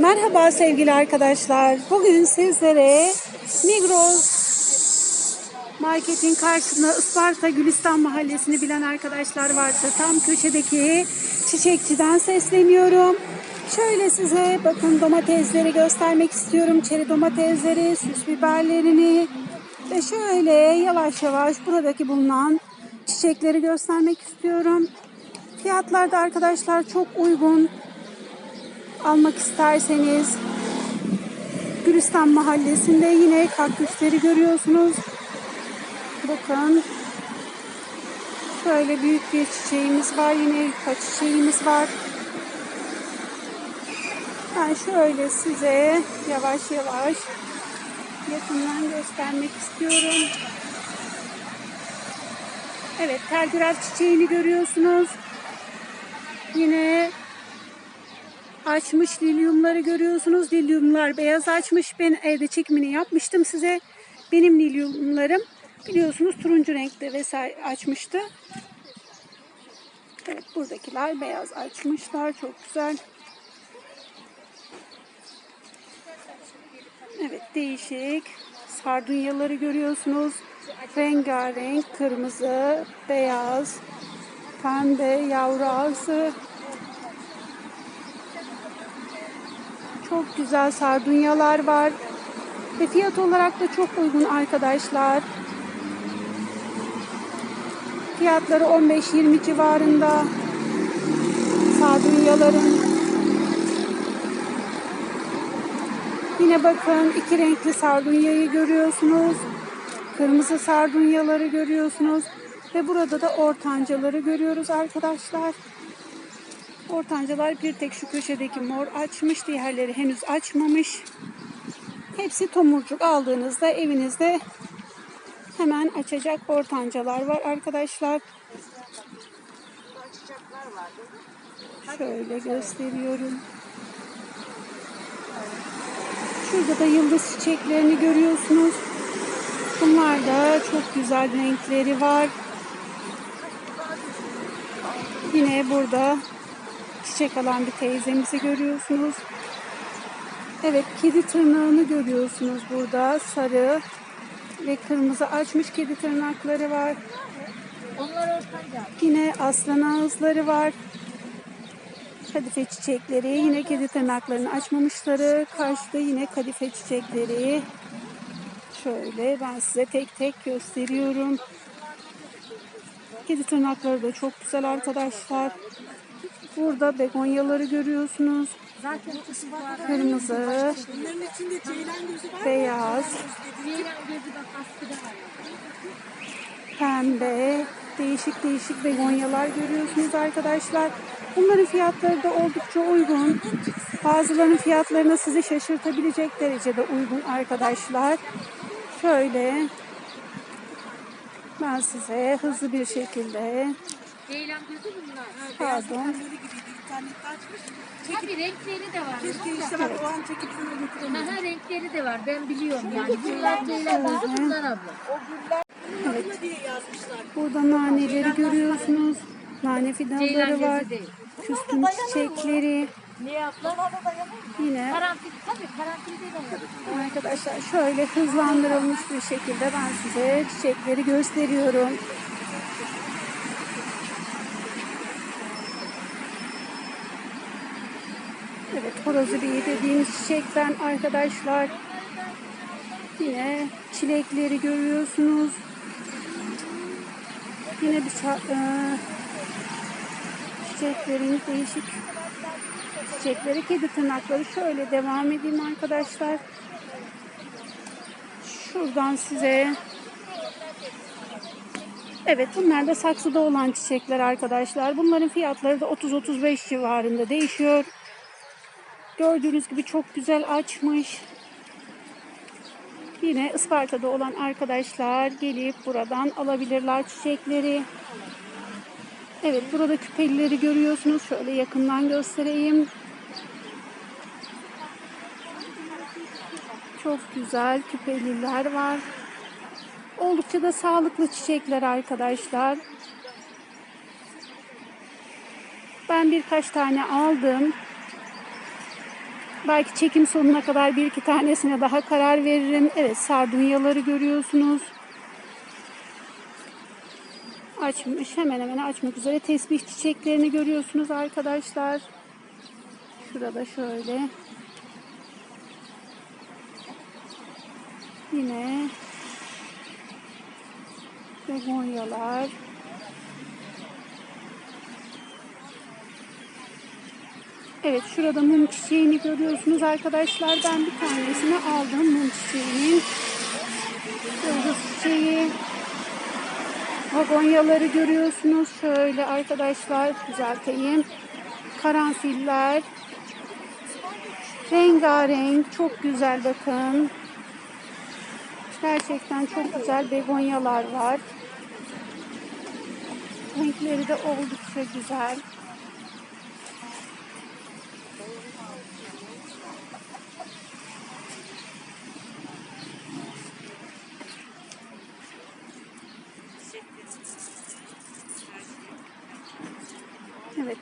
Merhaba sevgili arkadaşlar. Bugün sizlere Migros marketin karşısında Isparta Gülistan Mahallesi'ni bilen arkadaşlar varsa tam köşedeki çiçekçiden sesleniyorum. Şöyle size bakın domatesleri göstermek istiyorum. Çeri domatesleri, süs biberlerini ve şöyle yavaş yavaş buradaki bulunan çiçekleri göstermek istiyorum. Fiyatlar da arkadaşlar çok uygun almak isterseniz Gülistan Mahallesi'nde yine kaktüsleri görüyorsunuz. Bakın şöyle büyük bir çiçeğimiz var. Yine birkaç çiçeğimiz var. Ben şöyle size yavaş yavaş yakından göstermek istiyorum. Evet, telgraf çiçeğini görüyorsunuz. Yine açmış lilyumları görüyorsunuz. Lilyumlar beyaz açmış. Ben evde çekimini yapmıştım size. Benim lilyumlarım biliyorsunuz turuncu renkte vesaire açmıştı. Evet buradakiler beyaz açmışlar. Çok güzel. Evet değişik. Sardunyaları görüyorsunuz. Rengarenk, kırmızı, beyaz, pembe, yavru ağzı, Çok güzel sardunyalar var. Ve fiyat olarak da çok uygun arkadaşlar. Fiyatları 15-20 civarında. Sardunyaların. Yine bakın iki renkli sardunyayı görüyorsunuz. Kırmızı sardunyaları görüyorsunuz. Ve burada da ortancaları görüyoruz arkadaşlar. Ortancalar bir tek şu köşedeki mor açmış. Diğerleri henüz açmamış. Hepsi tomurcuk aldığınızda evinizde hemen açacak ortancalar var arkadaşlar. Şöyle gösteriyorum. Şurada da yıldız çiçeklerini görüyorsunuz. Bunlar da çok güzel renkleri var. Yine burada çiçek alan bir teyzemizi görüyorsunuz. Evet kedi tırnağını görüyorsunuz burada. Sarı ve kırmızı açmış kedi tırnakları var. Yine aslan ağızları var. Kadife çiçekleri, yine kedi tırnaklarını açmamışları. Karşıda yine kadife çiçekleri. Şöyle ben size tek tek gösteriyorum. Kedi tırnakları da çok güzel arkadaşlar. Burada begonyaları görüyorsunuz. Kırmızı, beyaz, pembe, değişik değişik begonyalar görüyorsunuz arkadaşlar. Bunların fiyatları da oldukça uygun. Bazılarının fiyatlarına sizi şaşırtabilecek derecede uygun arkadaşlar. Şöyle ben size hızlı bir şekilde Ceylan gözü bunlar. pardon Tabii renkleri de var. Keşke işte bak o an çekip şunu getiremedim. Aha renkleri de var. Ben biliyorum yani. Bunlar ceylan gözü bunlar abla. Evet. diye yazmışlar. Burada naneleri görüyorsunuz. Nane fidanları var. Küstüm çiçekleri. Niye abla? Yine Karanfil tabii karanfilde de var. arkadaşlar şöyle hızlandırılmış bir şekilde ben size çiçekleri gösteriyorum. Bir dediğimiz çiçekten arkadaşlar. Yine çilekleri görüyorsunuz. Yine bir e, çiçeklerin değişik çiçekleri, kedi tırnakları. Şöyle devam edeyim arkadaşlar. Şuradan size Evet bunlar da saksıda olan çiçekler arkadaşlar. Bunların fiyatları da 30-35 civarında değişiyor. Gördüğünüz gibi çok güzel açmış. Yine Isparta'da olan arkadaşlar gelip buradan alabilirler çiçekleri. Evet burada küpelileri görüyorsunuz. Şöyle yakından göstereyim. Çok güzel küpeliler var. Oldukça da sağlıklı çiçekler arkadaşlar. Ben birkaç tane aldım. Belki çekim sonuna kadar bir iki tanesine daha karar veririm. Evet sardunyaları görüyorsunuz. Açmış hemen hemen açmak üzere tesbih çiçeklerini görüyorsunuz arkadaşlar. Şurada şöyle. Yine begonyalar. Evet şurada mum çiçeğini görüyorsunuz arkadaşlar. Ben bir tanesini aldım mum çiçeğinin. Yıldız çiçeği. Vagonyaları görüyorsunuz. Şöyle arkadaşlar düzelteyim. Karanfiller. Rengarenk. Çok güzel bakın. Gerçekten çok güzel begonyalar var. Renkleri de oldukça güzel. Evet.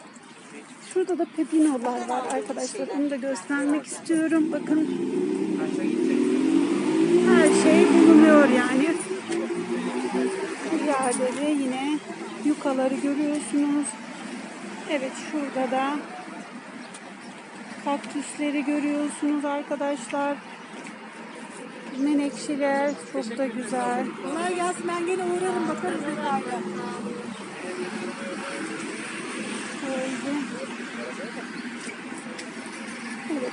Şurada da pepinolar var arkadaşlar. Onu da göstermek istiyorum. Bakın. Her şey bulunuyor yani. Yerleri yine yukaları görüyorsunuz. Evet şurada da kaktüsleri görüyorsunuz arkadaşlar. Menekşeler çok da güzel. Kolay gelsin ben gene uğrarım bakarız detaylı. Evet.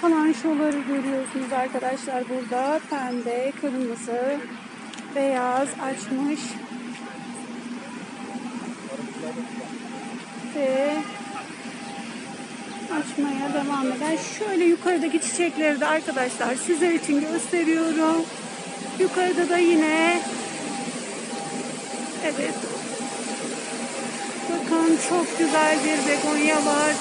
Kalançoları görüyorsunuz arkadaşlar burada. Pembe, kırmızı, beyaz açmış. Ve açmaya devam eden şöyle yukarıdaki çiçekleri de arkadaşlar sizler için gösteriyorum. Yukarıda da yine evet Bakın çok güzel bir begonya var.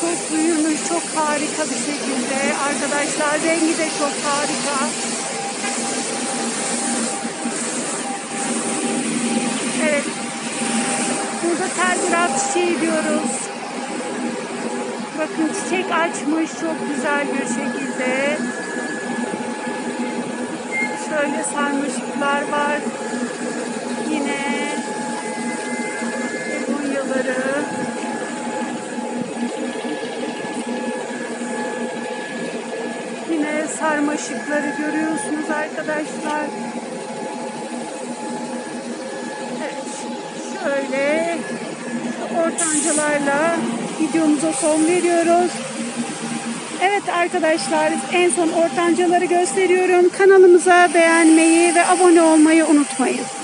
Çok büyümüş, çok harika bir şekilde. Arkadaşlar rengi de çok harika. Evet. Burada telgraf çiçeği diyoruz. Bakın çiçek açmış çok güzel bir şekilde. Şöyle sarmaşıklar var. Yine begonyaları. Yine sarmaşıkları görüyorsunuz arkadaşlar. Evet, şöyle ortancalarla videomuza son veriyoruz. Evet arkadaşlar en son ortancaları gösteriyorum. Kanalımıza beğenmeyi ve abone olmayı unutmayın.